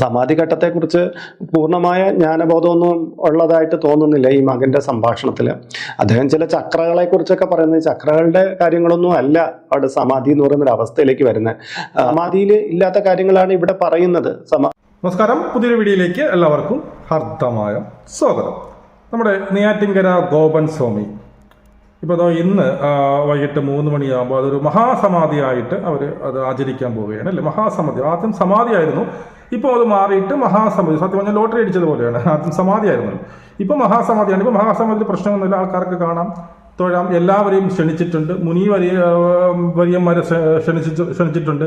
സമാധി ഘട്ടത്തെക്കുറിച്ച് പൂർണമായ ജ്ഞാനബോധമൊന്നും ഉള്ളതായിട്ട് തോന്നുന്നില്ല ഈ മകന്റെ സംഭാഷണത്തിൽ അദ്ദേഹം ചില ചക്രകളെ കുറിച്ചൊക്കെ പറയുന്നത് ചക്രകളുടെ കാര്യങ്ങളൊന്നും അല്ല അവിടെ സമാധി എന്ന് പറയുന്ന ഒരു അവസ്ഥയിലേക്ക് വരുന്നത്. സമാധിയിൽ ഇല്ലാത്ത കാര്യങ്ങളാണ് ഇവിടെ പറയുന്നത്. സമാ നമസ്കാരം. പുതിയൊരു വീഡിയോയിലേക്ക് എല്ലാവർക്കും ഹർദ്ദമായ സ്വാഗതം. നമ്മുടെ നെയ്യാറ്റിങ്കര ഗോപൻ സ്വാമി. ഇപ്പോൾ ഇന്ന് വൈകിട്ട് മൂന്ന് മണിയാകുമ്പോൾ അതൊരു മഹാസമാധിയായിട്ട് അവർ അത് ആചരിക്കാൻ പോവുകയാണ് അല്ലേ? മഹാസമാധി. ആദ്യം സമാധിയായിരുന്നു ഇപ്പോൾ അത് മാറിയിട്ട് മഹാസമാധി സത്യം പറഞ്ഞാൽ ലോട്ടറി അടിച്ചതുപോലെയാണ് ആദ്യം സമാധിയായിരുന്നു. ഇപ്പോൾ മഹാസമാധിയാണ്. ഇപ്പോൾ മഹാസമാധിയിൽ പ്രശ്നമൊന്നുമില്ല. ആൾക്കാർക്ക് കാണാം തൊഴാം. എല്ലാവരെയും ക്ഷണിച്ചിട്ടുണ്ട്. മുനി വലിയ വലിയന്മാരെ ക്ഷ- ക്ഷണിച്ചിട്ട് ക്ഷണിച്ചിട്ടുണ്ട്.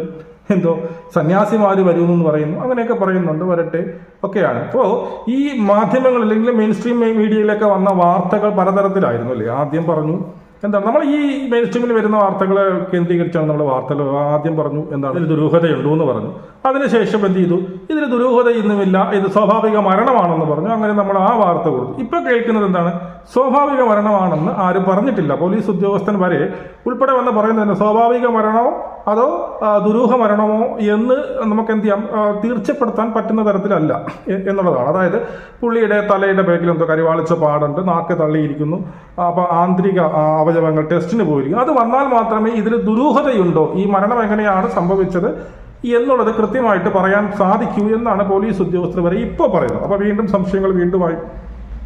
എന്തോ? സന്യാസിമാർ വരുമെന്ന് പറയുന്നു. അങ്ങനെയൊക്കെ പറയുന്നുണ്ട് വരട്ടെ. ഒക്കെയാണ്. അപ്പോൾ ഈ മാധ്യമങ്ങൾ അല്ലെങ്കിൽ മെയിൻ സ്ട്രീം മീഡിയയിലൊക്കെ വന്ന വാർത്തകൾ പലതരത്തിലായിരുന്നു അല്ലേ? ആദ്യം പറഞ്ഞു എന്താണ്? നമ്മൾ ഈ മെയിൻ സ്ട്രീമിൽ വരുന്ന വാർത്തകളെ കേന്ദ്രീകരിച്ചാണ് നമ്മൾ വാർത്തകൾ. ആദ്യം പറഞ്ഞു എന്താണ്? ദുരൂഹതയുണ്ടോ എന്ന് പറഞ്ഞു. അതിനുശേഷം എന്ത് ചെയ്തു? ഇതിന് ദുരൂഹതയൊന്നുമില്ല ഇത് സ്വാഭാവിക മരണമാണെന്ന് പറഞ്ഞു. അങ്ങനെ നമ്മൾ ആ വാർത്ത കൊടുത്തു. ഇപ്പൊ കേൾക്കുന്നത് എന്താണ്? സ്വാഭാവിക മരണമാണെന്ന് ആരും പറഞ്ഞിട്ടില്ല. പോലീസ് ഉദ്യോഗസ്ഥൻ വരെ ഉൾപ്പെടെ വന്ന് പറയുന്നത് സ്വാഭാവിക മരണമോ അതോ ദുരൂഹ മരണമോ എന്ന് നമുക്ക് എന്ത് ചെയ്യാം? തീർച്ചപ്പെടുത്താൻ പറ്റുന്ന തരത്തിലല്ല എന്നുള്ളതാണ്. അതായത് പുള്ളിയുടെ തലയുടെ ബാക്കിൽ എന്തോ കരിവാളിച്ച പാടുണ്ട് നാക്ക് തള്ളിയിരിക്കുന്നു. അപ്പോൾ ആന്തരിക അവയവങ്ങൾ ടെസ്റ്റിന് പോയിരിക്കും അത് വന്നാൽ മാത്രമേ ഇതിൽ ദുരൂഹതയുണ്ടോ? ഈ മരണം എങ്ങനെയാണ് സംഭവിച്ചത്? എന്നുള്ളത് കൃത്യമായിട്ട് പറയാൻ സാധിക്കൂ എന്നാണ് പോലീസ് ഉദ്യോഗസ്ഥർ വരെ ഇപ്പോൾ പറയുന്നത്. അപ്പോൾ വീണ്ടും സംശയങ്ങൾ വീണ്ടുമായി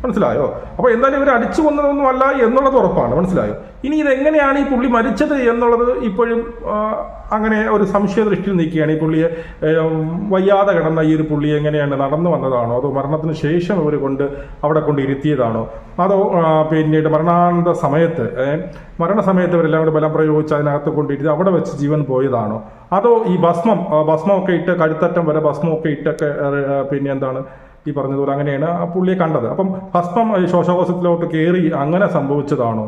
മനസ്സിലായോ? അപ്പൊ എന്തായാലും ഇവർ അടിച്ചു കൊന്നതൊന്നും അല്ല എന്നുള്ളത് ഉറപ്പാണ്. മനസ്സിലായോ? ഇനി ഇതെങ്ങനെയാണ് ഈ പുള്ളി മരിച്ചത് എന്നുള്ളത് ഇപ്പോഴും അങ്ങനെ ഒരു സംശയ ദൃഷ്ടിയിൽ നിൽക്കുകയാണ്. ഈ പുള്ളിയെ വയ്യാതെ കിടന്ന ഈ ഒരു പുള്ളി എങ്ങനെയാണ് നടന്നു വന്നതാണോ? അതോ മരണത്തിന് ശേഷം ഇവർ കൊണ്ട് അവിടെ കൊണ്ട് ഇരുത്തിയതാണോ? അതോ പിന്നീട് മരണാനന്ത സമയത്ത് മരണസമയത്ത് ഇവരെല്ലാം കൂടെ ബലം പ്രയോഗിച്ച് അതിനകത്ത് കൊണ്ടിരുത്തി അവിടെ വെച്ച് ജീവൻ പോയതാണോ? അതോ ഈ ഭസ്മം ഭസ്മമൊക്കെ ഇട്ട് കഴുത്തറ്റം വരെ ഭസ്മമൊക്കെ ഇട്ടൊക്കെ പിന്നെ എന്താണ്? ഈ പറഞ്ഞതുപോലെ അങ്ങനെയാണ് ആ പുള്ളിയെ കണ്ടത്. അപ്പം ഭസ്മം ശ്വാസകോശത്തിലോട്ട് കയറി അങ്ങനെ സംഭവിച്ചതാണോ?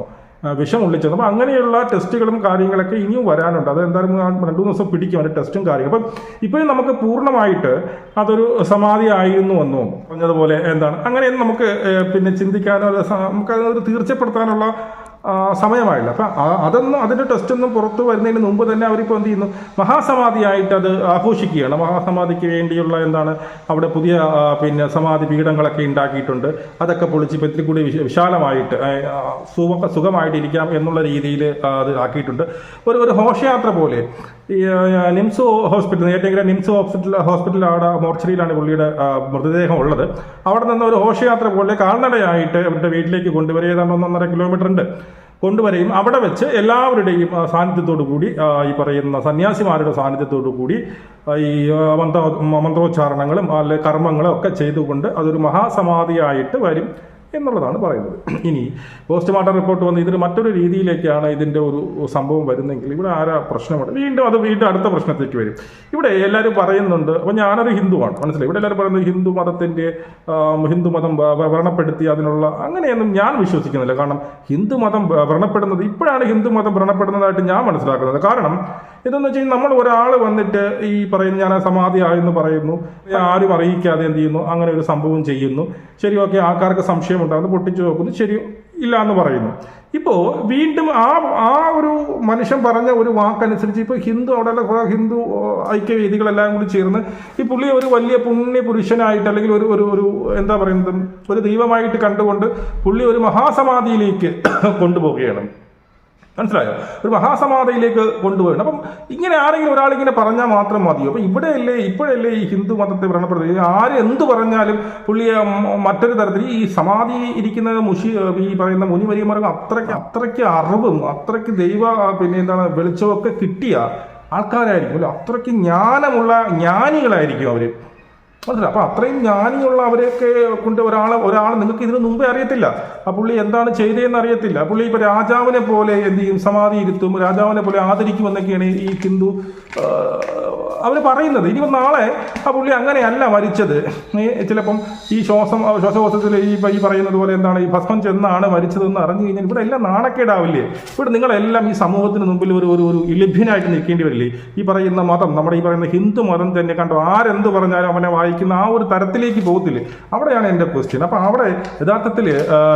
വിഷം ഉള്ളിച്ചത്. അപ്പം അങ്ങനെയുള്ള ടെസ്റ്റുകളും കാര്യങ്ങളൊക്കെ ഇനിയും വരാനുണ്ട്. അത് എന്തായാലും രണ്ടു ദിവസം പിടിക്കും അതിന്റെ ടെസ്റ്റും കാര്യം അപ്പം ഇപ്പോഴും നമുക്ക് പൂർണമായിട്ട് അതൊരു സമാധി ആയിരുന്നു എന്നോ പറഞ്ഞതുപോലെ എന്താണ്? അങ്ങനെയൊന്നും നമുക്ക് പിന്നെ ചിന്തിക്കാനോ നമുക്ക് അതൊരു തീർച്ചപ്പെടുത്താനുള്ള സമയമായില്ല. അപ്പം അതൊന്നും അതിന്റെ ടെസ്റ്റ് ഒന്നും പുറത്തു വരുന്നതിന് മുമ്പ് തന്നെ അവരിപ്പോൾ എന്ത് ചെയ്യുന്നു? മഹാസമാധിയായിട്ട് അത് ആഘോഷിക്കുകയാണ്. മഹാസമാധിക്ക് വേണ്ടിയുള്ള എന്താണ്? അവിടെ പുതിയ പിന്നെ സമാധി പീഠങ്ങളൊക്കെ ഉണ്ടാക്കിയിട്ടുണ്ട്. അതൊക്കെ പൊളിച്ച് ഇപ്പം ഇത്തിരി കൂടി വിശാലമായിട്ട് സുഖ സുഖമായിട്ട് ഇരിക്കാം എന്നുള്ള രീതിയിൽ അത് ആക്കിയിട്ടുണ്ട്. ഒരു ഒരു ഘോഷയാത്ര പോലെ. നിംസ് ഹോസ്പിറ്റൽ ഏറ്റവും നിംസ് ഹോസ്പിറ്റൽ ഹോസ്പിറ്റൽ അവിടെ മോർച്ചറിയിലാണ് പുള്ളിയുടെ മൃതദേഹം ഉള്ളത്. അവിടെ നിന്ന് ഒരു ഘോഷയാത്ര പോലെ കാൽനടയായിട്ട് അവരുടെ വീട്ടിലേക്ക് കൊണ്ടുവരിക ഏതാണ്ട് ഒന്നൊന്നര കിലോമീറ്റർ ഉണ്ട്. കൊണ്ടുവരെയും അവിടെ വെച്ച് എല്ലാവരുടെയും സാന്നിധ്യത്തോടു കൂടി ഈ പറയുന്ന സന്യാസിമാരുടെ സാന്നിധ്യത്തോടു കൂടി ഈ മന്ത്ര മന്ത്രോച്ചാരണങ്ങളും അല്ലെ കർമ്മങ്ങളും ഒക്കെ ചെയ്തുകൊണ്ട് അതൊരു മഹാസമാധിയായിട്ട് വരും. എന്നുള്ളതാണ് പറയുന്നത്. ഇനി പോസ്റ്റ്മോർട്ടം റിപ്പോർട്ട് വന്ന് ഇതിന് മറ്റൊരു രീതിയിലേക്കാണ് ഇതിന്റെ ഒരു സംഭവം വരുന്നെങ്കിൽ ഇവിടെ ആരാ പ്രശ്നമുണ്ട്? വീണ്ടും അത് വീണ്ടും അടുത്ത പ്രശ്നത്തേക്ക് വരും. ഇവിടെ എല്ലാവരും പറയുന്നുണ്ട് അപ്പോൾ ഞാനൊരു ഹിന്ദുവാണ് മനസ്സിലായി? ഇവിടെ എല്ലാവരും പറയുന്നത് ഹിന്ദു മതത്തിന്റെ ഹിന്ദു മതം വ്രണപ്പെടുത്തി അതിനുള്ള അങ്ങനെയൊന്നും ഞാൻ വിശ്വസിക്കുന്നില്ല. കാരണം ഹിന്ദു മതം വ്രണപ്പെടുന്നത് ഇപ്പോഴാണ് ഹിന്ദു മതം വ്രണപ്പെടുന്നതായിട്ട് ഞാൻ മനസ്സിലാക്കുന്നത്. കാരണം ഇതെന്ന് വെച്ച് കഴിഞ്ഞാൽ നമ്മൾ ഒരാൾ വന്നിട്ട് ഈ പറയുന്ന ഞാൻ സമാധി ആയെന്ന് പറയുന്നു. ആരും അറിയിക്കാതെ എന്ത് ചെയ്യുന്നു? അങ്ങനെ ഒരു സംഭവം ചെയ്യുന്നു. ശരി ഓക്കെ ആൾക്കാർക്ക് സംശയം ഉണ്ടാകുന്നു പൊട്ടിച്ചു നോക്കുന്നു. ശരി ഇല്ല എന്ന് പറയുന്നു. ഇപ്പോൾ വീണ്ടും ആ ആ ഒരു മനുഷ്യൻ പറഞ്ഞ ഒരു വാക്കനുസരിച്ച് ഇപ്പോൾ ഹിന്ദു അവിടെയുള്ള കുറേ ഹിന്ദു ഐക്യവേദികളെല്ലാം കൂടി ചേർന്ന് ഈ പുള്ളി ഒരു വലിയ പുണ്യ പുരുഷനായിട്ട് അല്ലെങ്കിൽ ഒരു ഒരു ഒരു എന്താ പറയുന്നത് ഒരു ദൈവമായിട്ട് കണ്ടുകൊണ്ട് പുള്ളി ഒരു മഹാസമാധിയിലേക്ക് കൊണ്ടുപോവുകയാണ്. മനസ്സിലായോ? ഒരു മഹാസമാധയിലേക്ക് കൊണ്ടുപോകണം അപ്പം ഇങ്ങനെ ആരെങ്കിലും ഒരാൾ ഇങ്ങനെ പറഞ്ഞാൽ മാത്രം മതിയോ? അപ്പം ഇവിടെയല്ലേ ഇപ്പോഴല്ലേ ഈ ഹിന്ദു മതത്തെ വ്രണപ്പെടുന്നത് ആര് എന്ത് പറഞ്ഞാലും പുള്ളിയെ മറ്റൊരു തരത്തിൽ ഈ സമാധി ഇരിക്കുന്ന മുഷി ഈ പറയുന്ന മുനിവരിയന്മാർക്ക് അത്രയ്ക്ക് അത്രയ്ക്ക് അറിവും അത്രയ്ക്ക് ദൈവ പിന്നെ എന്താണ് വെളിച്ചമൊക്കെ കിട്ടിയ ആൾക്കാരായിരിക്കും. അല്ലെ അത്രയ്ക്ക് ജ്ഞാനമുള്ള ജ്ഞാനികളായിരിക്കും അവർ. മനസ്സിലായി. അപ്പൊ അത്രയും ജ്ഞാനിയുള്ള അവരെയൊക്കെ കൊണ്ട് ഒരാൾ ഒരാൾ നിങ്ങൾക്ക് ഇതിനു മുമ്പേ അറിയത്തില്ല. ആ പുള്ളി എന്താണ് ചെയ്തതെന്ന് അറിയത്തില്ല. പുള്ളി ഇപ്പൊ രാജാവിനെ പോലെ എന്ത് ചെയ്യും? സമാധി ഇരുത്തും രാജാവിനെ പോലെ ആദരിക്കും എന്നൊക്കെയാണ് ഈ ഹിന്ദു അവർ പറയുന്നത്. ഇനി നാളെ ആ പുള്ളി അങ്ങനെയല്ല മരിച്ചത്. ചിലപ്പം ഈ ശ്വാസം ശ്വാസകോശത്തിൽ ഈ ഈ പറയുന്നത് പോലെ എന്താണ് ഈ ഭസ്മം ചെന്നാണ് മരിച്ചതെന്ന് അറിഞ്ഞു കഴിഞ്ഞാൽ ഇവിടെ എല്ലാം നാണക്കേടാവില്ലേ? ഇവിടെ നിങ്ങളെല്ലാം ഈ സമൂഹത്തിന് മുമ്പിൽ ഒരു ഒരു ഒരു ലഭ്യനായിട്ട് നിൽക്കേണ്ടി വരില്ലേ? ഈ പറയുന്ന മതം നമ്മുടെ ഈ പറയുന്ന ഹിന്ദു മതം തന്നെ കണ്ടോ? ആരെന്ത് പറഞ്ഞാലും അവനെ വായിക്കുന്ന ആ ഒരു തരത്തിലേക്ക് പോകത്തില്ലേ. അവിടെയാണ് എന്റെ ക്വസ്റ്റ്യൻ അപ്പോൾ അവിടെ യഥാർത്ഥത്തിൽ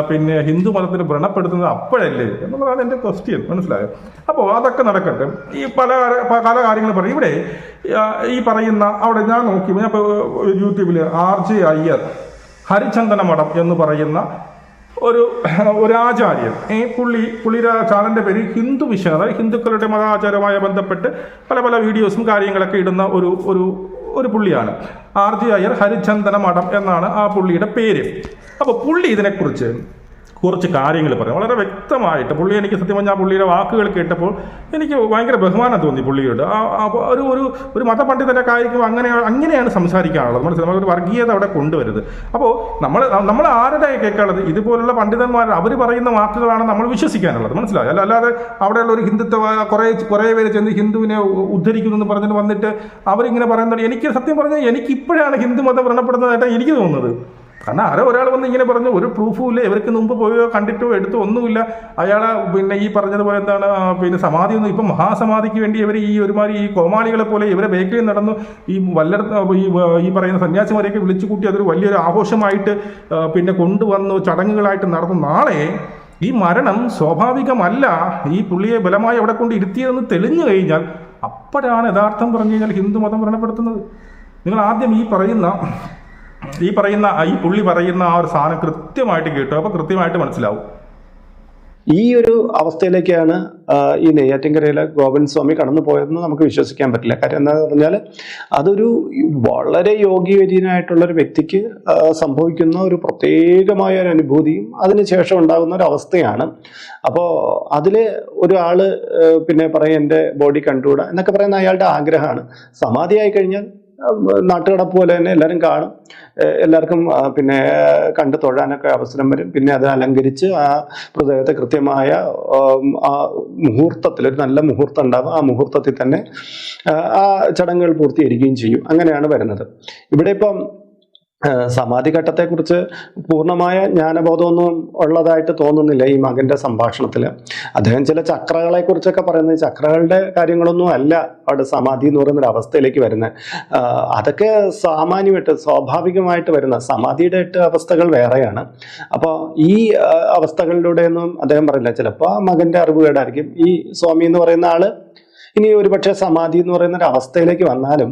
പിന്നെ ഹിന്ദു മതത്തിന് വ്രണപ്പെടുത്തുന്നത് അപ്പോഴല്ലേ എന്നുള്ളതാണ് എന്റെ ക്വസ്റ്റ്യൻ മനസ്സിലായോ? അപ്പോൾ അതൊക്കെ നടക്കട്ടെ. ഈ പല പല കാര്യങ്ങൾ പറയും. ഇവിടെ ഈ പറയുന്ന അവിടെ ഞാൻ നോക്കി ഞാൻ ഇപ്പോൾ യൂട്യൂബിൽ ആർ ജെ അയ്യർ ഹരിചന്ദന മഠം എന്ന് പറയുന്ന ഒരു ഒരു ആചാര്യൻ. ഈ പുള്ളി പുള്ളിയുടെ ചാനലിന്റെ പേര് ഹിന്ദു വിഷൻ അതായത് ഹിന്ദുക്കളുടെ മതാചാരവുമായി ബന്ധപ്പെട്ട് പല പല വീഡിയോസും കാര്യങ്ങളൊക്കെ ഇടുന്ന ഒരു ഒരു ഒരു പുള്ളിയാണ്. ആർ ജി അയ്യർ ഹരിചന്ദന മഠം എന്നാണ് ആ പുള്ളിയുടെ പേര്. അപ്പോൾ പുള്ളി ഇതിനെക്കുറിച്ച് കുറച്ച് കാര്യങ്ങൾ പറയാം. വളരെ വ്യക്തമായിട്ട് പുള്ളി എനിക്ക് സത്യം പറഞ്ഞാൽ പുള്ളിയുടെ വാക്കുകൾ കേട്ടപ്പോൾ എനിക്ക് ഭയങ്കര ബഹുമാനം തോന്നി പുള്ളിയോട്. ഒരു ഒരു ഒരു മതപണ്ഡിതനൊക്കെ ആയിരിക്കും അങ്ങനെ അങ്ങനെയാണ് സംസാരിക്കാനുള്ളത്. നമ്മുടെ നമ്മൾ ഒരു വർഗീയത അവിടെ കൊണ്ടുവരുത് അപ്പോൾ നമ്മൾ നമ്മൾ ആരുടെ കേൾക്കാനുള്ളത്? ഇതുപോലുള്ള പണ്ഡിതന്മാർ അവർ പറയുന്ന വാക്കുകളാണ് നമ്മൾ വിശ്വസിക്കാനുള്ളത്. മനസ്സിലായി? അല്ല അല്ലാതെ അവിടെയുള്ള ഒരു ഹിന്ദുത്വ കുറേ കുറേ പേര് ചെന്ന് ഹിന്ദുവിനെ ഉദ്ധരിക്കുന്നു എന്ന് പറഞ്ഞിട്ട് വന്നിട്ട് അവരിങ്ങനെ പറയുന്നത്. എനിക്ക് സത്യം പറഞ്ഞാൽ എനിക്ക് ഇപ്പോഴാണ് ഹിന്ദു മതം വ്രണപ്പെടുന്നതായിട്ട് എനിക്ക് തോന്നുന്നത്. കാരണം ആരോ ഒരാൾ വന്ന് ഇങ്ങനെ പറഞ്ഞു ഒരു പ്രൂഫും ഇല്ല. ഇവർക്ക് മുമ്പ് പോയോ കണ്ടിട്ടോ എടുത്തോ ഒന്നുമില്ല. അയാളെ പിന്നെ ഈ പറഞ്ഞതുപോലെ എന്താണ് പിന്നെ സമാധി ഒന്നും ഇപ്പം മഹാസമാധിക്ക് വേണ്ടി ഇവർ ഈ ഒരുമാതിരി ഈ കോമാളികളെ പോലെ ഇവരെ ബേക്കിൽ നടന്നു. ഈ വല്ലടത്ത് ഈ ഈ പറയുന്ന സന്യാസിമാരെയൊക്കെ വിളിച്ചു കൂട്ടി അതൊരു വലിയൊരു ആഘോഷമായിട്ട് പിന്നെ കൊണ്ടുവന്നു ചടങ്ങുകളായിട്ട് നടന്നു. നാളെ ഈ മരണം സ്വാഭാവികമല്ല. ഈ പുള്ളിയെ ബലമായി അവിടെ കൊണ്ട് ഇരുത്തിയതെന്ന് തെളിഞ്ഞു കഴിഞ്ഞാൽ അപ്പോഴാണ് യഥാർത്ഥം പറഞ്ഞു കഴിഞ്ഞാൽ ഹിന്ദു മതം വ്രണപ്പെടുത്തുന്നത് നിങ്ങൾ ആദ്യം ഈ പറയുന്ന ഈ പറയുന്ന ഈ പുള്ളി പറയുന്ന ആ ഒരു സാധനം കൃത്യമായിട്ട് കേട്ടു. അപ്പൊ കൃത്യമായിട്ട് മനസ്സിലാവും. ഈ ഒരു അവസ്ഥയിലേക്കാണ് ഈ നെയ്യാറ്റിൻകരയിലെ ഗോവിന്ദ് സ്വാമി കടന്നു പോയതെന്ന് നമുക്ക് വിശ്വസിക്കാൻ പറ്റില്ല. കാര്യം എന്താണെന്ന് പറഞ്ഞാൽ അതൊരു വളരെ യോഗ്യവര്യനായിട്ടുള്ള ഒരു വ്യക്തിക്ക് സംഭവിക്കുന്ന ഒരു പ്രത്യേകമായ ഒരു അനുഭൂതിയും അതിനുശേഷം ഉണ്ടാകുന്ന ഒരു അവസ്ഥയാണ്. അപ്പോൾ അതിൽ ഒരാൾ പിന്നെ പറയും എന്റെ ബോഡി കണ്ടുകൂടാ എന്നൊക്കെ പറയുന്ന അയാളുടെ ആഗ്രഹമാണ്. സമാധിയായി കഴിഞ്ഞാൽ നാട്ടുകടപ്പ് പോലെ തന്നെ എല്ലാവരും കാണും. എല്ലാവർക്കും പിന്നെ കണ്ട് തൊഴാനൊക്കെ അവസരം വരും. പിന്നെ അത് അലങ്കരിച്ച് ആ മൃതദേഹത്തെ കൃത്യമായ ആ മുഹൂർത്തത്തിൽ ഒരു നല്ല മുഹൂർത്തം ഉണ്ടാവും. ആ മുഹൂർത്തത്തിൽ തന്നെ ആ, ചടങ്ങുകൾ പൂർത്തീകരിക്കുകയും ചെയ്യും. അങ്ങനെയാണ് വരുന്നത്. ഇവിടെ ഇപ്പം സമാധി ഘട്ടത്തെക്കുറിച്ച് പൂർണമായ ജ്ഞാനബോധമൊന്നും ഉള്ളതായിട്ട് തോന്നുന്നില്ല ഈ മകന്റെ സംഭാഷണത്തിൽ അദ്ദേഹം ചില ചക്രകളെ കുറിച്ചൊക്കെ പറയുന്നത് ചക്രകളുടെ കാര്യങ്ങളൊന്നും അല്ല അവിടെ സമാധി എന്ന് പറയുന്ന ഒരു അവസ്ഥയിലേക്ക് വരുന്നത്. അതൊക്കെ സാമാന്യമായിട്ട് സ്വാഭാവികമായിട്ട് വരുന്ന സമാധിയുടെ എട്ട് അവസ്ഥകൾ വേറെയാണ്. അപ്പോൾ ഈ അവസ്ഥകളിലൂടെയൊന്നും അദ്ദേഹം പറയില്ല ചിലപ്പോൾ ആ അറിവ് കേടായിരിക്കും. ഈ സ്വാമി എന്ന് പറയുന്ന ആൾ ഇനി ഒരുപക്ഷെ സമാധി എന്ന് പറയുന്ന ഒരു അവസ്ഥയിലേക്ക് വന്നാലും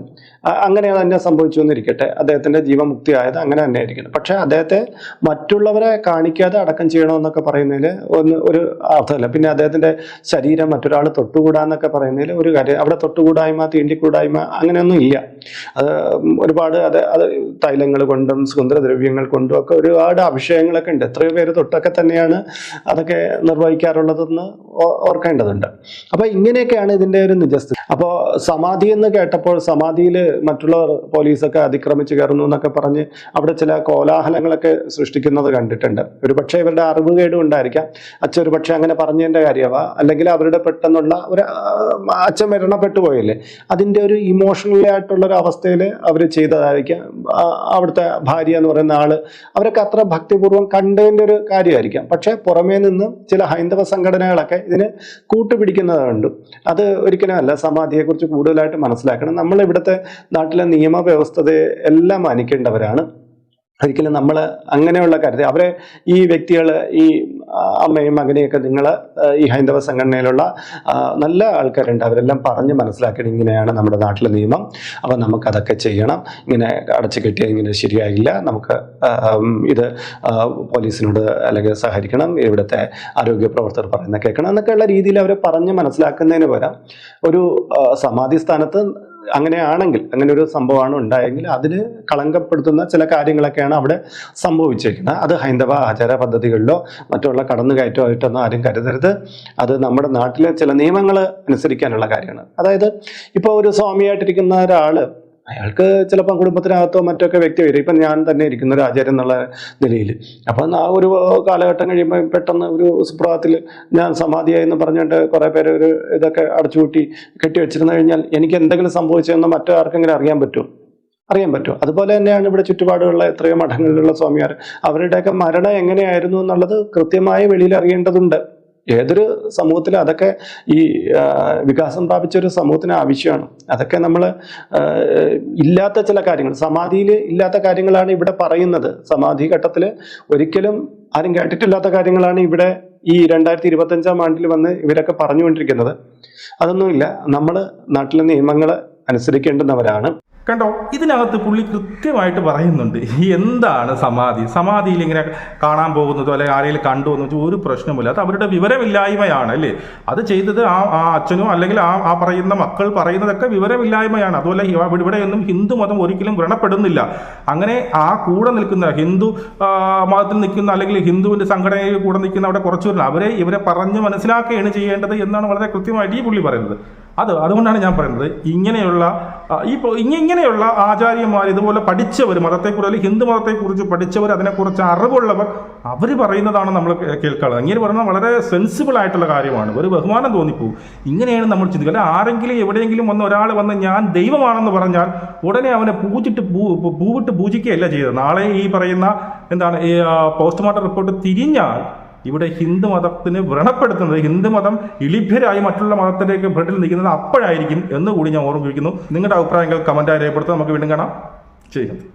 അങ്ങനെ തന്നെ സംഭവിച്ചു എന്നിരിക്കട്ടെ അദ്ദേഹത്തിന്റെ ജീവമുക്തി ആയത് അങ്ങനെ തന്നെ ആയിരിക്കണം പക്ഷെ അദ്ദേഹത്തെ മറ്റുള്ളവരെ കാണിക്കാതെ അടക്കം ചെയ്യണമെന്നൊക്കെ പറയുന്നതിൽ ഒന്ന് ഒരു അർത്ഥമല്ല. പിന്നെ അദ്ദേഹത്തിന്റെ ശരീരം മറ്റൊരാൾ തൊട്ടുകൂടാന്നൊക്കെ പറയുന്നതിൽ ഒരു കാര്യം അവിടെ തൊട്ടുകൂടായ്മ തീണ്ടിക്കൂടായ്മ അങ്ങനെയൊന്നും ഇല്ല. അത് ഒരുപാട് അത് അത് തൈലങ്ങൾ കൊണ്ടും സുഗന്ധദ്രവ്യങ്ങൾ കൊണ്ടും ഒക്കെ ഒരുപാട് അഭിഷേകങ്ങളൊക്കെ ഉണ്ട്. എത്രയോ പേര് തൊട്ടൊക്കെ തന്നെയാണ് അതൊക്കെ നിർവഹിക്കാറുള്ളതെന്ന് ഓർക്കേണ്ടതുണ്ട്. അപ്പൊ ഇങ്ങനെയൊക്കെയാണ് ഇതിന്റെ ഒരു നിജസ്ഥിതി. അപ്പോൾ സമാധി എന്ന് കേട്ടപ്പോൾ സമാധിയിൽ മറ്റുള്ളവർ പോലീസൊക്കെ അതിക്രമിച്ച് കയറുന്നു എന്നൊക്കെ പറഞ്ഞ് അവിടെ ചില കോലാഹലങ്ങളൊക്കെ സൃഷ്ടിക്കുന്നത് കണ്ടിട്ടുണ്ട്. ഒരുപക്ഷെ ഇവരുടെ അറിവ് കേടും ഉണ്ടായിരിക്കാം. അച്ഛൻ ഒരു പക്ഷേ അങ്ങനെ പറഞ്ഞതിന്റെ കാര്യമാ അല്ലെങ്കിൽ അവരുടെ പെട്ടെന്നുള്ള ഒരു അച്ഛൻ മരണപ്പെട്ടു പോയില്ലേ? അതിന്റെ ഒരു ഇമോഷണലി ആയിട്ടുള്ള ഒരു അവസ്ഥയിൽ അവർ ചെയ്തതായിരിക്കാം. അവിടുത്തെ ഭാര്യ എന്ന് പറയുന്ന ആൾ അവരൊക്കെ അത്ര ഭക്തിപൂർവം കണ്ടതിന്റെ ഒരു കാര്യമായിരിക്കാം. പക്ഷേ പുറമേ നിന്ന് ചില ഹൈന്ദവ സംഘടനകളൊക്കെ ഇതിന് കൂട്ടുപിടിക്കുന്നത് കണ്ടു അത് ഒരിക്കലും അല്ല സമാധിയെക്കുറിച്ച് കൂടുതലായിട്ട് മനസ്സിലാക്കണം. നമ്മൾ ഇവിടുത്തെ നാട്ടിലെ നിയമവ്യവസ്ഥതയെ എല്ലാം മാനിക്കേണ്ടവരാണ്. ഒരിക്കലും നമ്മൾ അങ്ങനെയുള്ള കാര്യത്തിൽ അവരെ ഈ വ്യക്തികൾ ഈ അമ്മയും മകനെയൊക്കെ നിങ്ങൾ ഈ ഹൈന്ദവ സംഘടനയിലുള്ള നല്ല ആൾക്കാരുണ്ട്. അവരെല്ലാം പറഞ്ഞ് മനസ്സിലാക്കണം ഇങ്ങനെയാണ് നമ്മുടെ നാട്ടിലെ നിയമം. അപ്പം നമുക്കതൊക്കെ ചെയ്യണം. ഇങ്ങനെ അടച്ചു കെട്ടിയാൽ ഇങ്ങനെ ശരിയായില്ല. നമുക്ക് ഇത് പോലീസിനോട് അല്ലെങ്കിൽ സഹകരിക്കണം. ഇവിടുത്തെ ആരോഗ്യ പ്രവർത്തകർ പറയുന്ന കേൾക്കണം. എന്നൊക്കെയുള്ള രീതിയിൽ അവരെ പറഞ്ഞ് മനസ്സിലാക്കുന്നതിന് പകരം ഒരു സമാധി സ്ഥാനത്ത് അങ്ങനെയാണെങ്കിൽ അങ്ങനെ ഒരു സംഭവമാണ് ഉണ്ടായെങ്കിൽ അതിന് കളങ്കപ്പെടുത്തുന്ന ചില കാര്യങ്ങളൊക്കെയാണ് അവിടെ സംഭവിച്ചേക്കുന്നത്. അത് ഹൈന്ദവ ആചാര പദ്ധതികളിലോ മറ്റുള്ള കടന്നുകയറ്റമായിട്ടൊന്നും ആരും കരുതരുത്. അത് നമ്മുടെ നാട്ടിലെ ചില നിയമങ്ങൾ അനുസരിക്കാനുള്ള കാര്യമാണ്. അതായത് ഇപ്പോൾ ഒരു സ്വാമിയായിട്ടിരിക്കുന്ന ഒരാൾ അയാൾക്ക് ചിലപ്പോൾ കുടുംബത്തിനകത്തോ മറ്റൊക്കെ വ്യക്തി വരും. ഇപ്പം ഞാൻ തന്നെ ഇരിക്കുന്ന ഒരു ആചാര്യം എന്നുള്ള നിലയിൽ. അപ്പം ആ ഒരു കാലഘട്ടം കഴിയുമ്പോൾ പെട്ടെന്ന് ഒരു സുപ്രഭാതത്തിൽ ഞാൻ സമാധിയായി എന്ന് പറഞ്ഞിട്ട് കുറേ പേര് ഒരു ഇതൊക്കെ അടച്ചുപൂട്ടി കെട്ടി വെച്ചിരുന്നു കഴിഞ്ഞാൽ എനിക്ക് എന്തെങ്കിലും സംഭവിച്ചതെന്ന് മറ്റോ ആർക്കെങ്കിലും അറിയാൻ പറ്റുമോ അറിയാൻ പറ്റും. അതുപോലെ തന്നെയാണ് ഇവിടെ ചുറ്റുപാടുള്ള എത്രയോ മഠങ്ങളിലുള്ള സ്വാമിമാർ. അവരുടെയൊക്കെ മരണം എങ്ങനെയായിരുന്നു എന്നുള്ളത് കൃത്യമായി വെളിയിൽ അറിയേണ്ടതുണ്ട്. ഏതൊരു സമൂഹത്തിലും അതൊക്കെ ഈ വികാസം പ്രാപിച്ച ഒരു സമൂഹത്തിന് ആവശ്യമാണ്. അതൊക്കെ നമ്മൾ ഇല്ലാത്ത ചില കാര്യങ്ങൾ സമാധിയിൽ ഇല്ലാത്ത കാര്യങ്ങളാണ് ഇവിടെ പറയുന്നത്. സമാധി ഘട്ടത്തിൽ ഒരിക്കലും ആരും കേട്ടിട്ടില്ലാത്ത കാര്യങ്ങളാണ് ഇവിടെ ഈ രണ്ടായിരത്തി ഇരുപത്തഞ്ചാം ആണ്ടിൽ വന്ന് ഇവരൊക്കെ പറഞ്ഞുകൊണ്ടിരിക്കുന്നത്. അതൊന്നുമില്ല. നമ്മൾ നാട്ടിലെ നിയമങ്ങൾ അനുസരിക്കേണ്ടുന്നവരാണ്. കണ്ടോ? ഇതിനകത്ത് പുള്ളി കൃത്യമായിട്ട് പറയുന്നുണ്ട്. എന്താണ് സമാധി? സമാധിയിൽ ഇങ്ങനെ കാണാൻ പോകുന്നതോ അല്ലെങ്കിൽ ആരെങ്കിലും കണ്ടു എന്ന് വെച്ചാൽ ഒരു പ്രശ്നമില്ല അത് അവരുടെ വിവരമില്ലായ്മയാണ് അല്ലേ? അത് ചെയ്തത് ആ ആ അച്ഛനോ അല്ലെങ്കിൽ ആ ആ പറയുന്ന മക്കൾ പറയുന്നതൊക്കെ വിവരമില്ലായ്മയാണ്. അതുപോലെ ഇവ- ഇവിടെയൊന്നും ഹിന്ദു മതം ഒരിക്കലും വ്രണപ്പെടുന്നില്ല. അങ്ങനെ ആ കൂടെ നിൽക്കുന്ന ഹിന്ദു മതത്തിൽ നിൽക്കുന്ന അല്ലെങ്കിൽ ഹിന്ദുവിന്റെ സംഘടനയിൽ കൂടെ നിൽക്കുന്ന അവിടെ കുറച്ചു അവരെ ഇവരെ പറഞ്ഞ് മനസ്സിലാക്കുകയാണ് ചെയ്യേണ്ടത് എന്നാണ് വളരെ കൃത്യമായിട്ട് ഈ പുള്ളി പറയുന്നത്. അത് അതുകൊണ്ടാണ് ഞാൻ പറയുന്നത്. ഇങ്ങനെയുള്ള ഈ ഇങ്ങ- ഇങ്ങനെയുള്ള ആചാര്യന്മാർ ഇതുപോലെ പഠിച്ചവർ മതത്തെക്കുറിച്ച് അല്ലെങ്കിൽ ഹിന്ദു മതത്തെക്കുറിച്ച് പഠിച്ചവർ അതിനെക്കുറിച്ച് അറിവുള്ളവർ അവർ പറയുന്നതാണ് നമ്മൾ കേൾക്കാറ്. ഇങ്ങനെ പറയുന്നത് വളരെ സെൻസിബിൾ ആയിട്ടുള്ള കാര്യമാണ്. ഒരു ബഹുമാനം തോന്നിപ്പോവും ഇങ്ങനെയാണ് നമ്മൾ ചിന്തിക്കുക. അല്ലെ ആരെങ്കിലും എവിടെയെങ്കിലും വന്ന് ഒരാൾ വന്ന് ഞാൻ ദൈവമാണെന്ന് പറഞ്ഞാൽ ഉടനെ അവനെ പൂജിട്ട് പൂവിട്ട് പൂജിക്കുകയല്ല ചെയ്തത്. നാളെ ഈ പറയുന്ന എന്താണ് ഈ പോസ്റ്റ്മോർട്ടം റിപ്പോർട്ട് തിരിഞ്ഞാൽ ഇവിടെ ഹിന്ദു മതത്തിന് വ്രണപ്പെടുത്തുന്നത് ഹിന്ദു മതം ഇളിഭ്യരായി മറ്റുള്ള മതത്തിലേക്ക് ബ്രെഡിൽ നിൽക്കുന്നത് അപ്പോഴായിരിക്കും എന്ന് കൂടി ഞാൻ ഓർമ്മിപ്പിക്കുന്നു. നിങ്ങളുടെ അഭിപ്രായങ്ങൾ കമന്റായി രേഖപ്പെടുത്തുക നമുക്ക് വീണ്ടും കാണാം. ചെയ്യുന്നത്